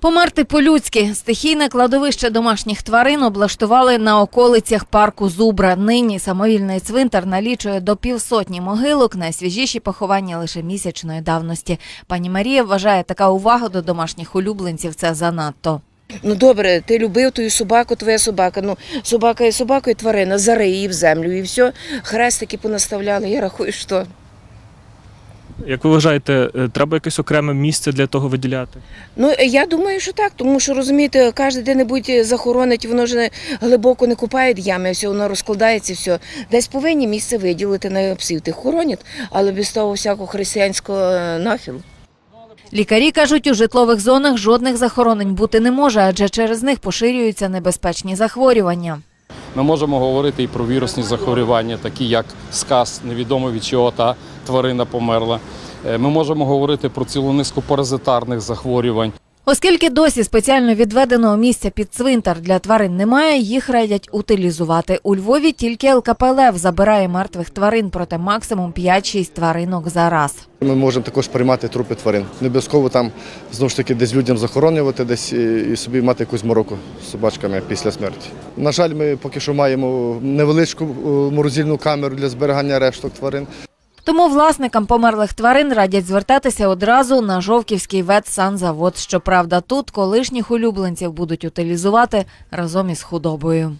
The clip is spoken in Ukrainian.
Померти по-людськи. Стихійне кладовище домашніх тварин облаштували на околицях парку Зубра. Нині самовільний цвинтар налічує до півсотні могилок. Найсвіжіші поховання лише місячної давності. Пані Марія вважає, така увага до домашніх улюбленців це занадто. Ну добре, ти любив ту собаку, твоя собака. Ну, собака і собака, і тварина, зари її в землю, і все. Хрестики понаставляли, я рахую, що. Як ви вважаєте, е, треба якесь окреме місце для того виділяти? Ну, я думаю, що так, тому що розумієте, кожен де-небудь захоронить, воно ж не глибоко не купає ями, все воно розкладається, все. Десь повинні місце виділити на псів тих хоронять, але без того всякого християнського е, нахилу. Лікарі кажуть, у житлових зонах жодних захоронень бути не може, адже через них поширюються небезпечні захворювання. Ми можемо говорити і про вірусні захворювання, такі як сказ, невідомо від чого та тварина померла. Е, Ми можемо говорити про цілу низку паразитарних захворювань. Оскільки досі спеціально відведеного місця під цвинтар для тварин немає, їх радять утилізувати. У Львові тільки ЛКПЛФ забирає мертвих тварин, проте максимум 5-6 тваринок за раз. Ми можемо також приймати трупи тварин. Не обов'язково там знову ж таки десь людям захоронювати, десь і, і собі мати якусь мороку з собачками після смерті. На жаль, ми поки що маємо невеличку е, морозильну камеру для зберігання решток тварин. Тому власникам померлих тварин радять звертатися одразу на Жовківський ветсанзавод. Щоправда, тут колишніх улюбленців будуть утилізувати разом із худобою.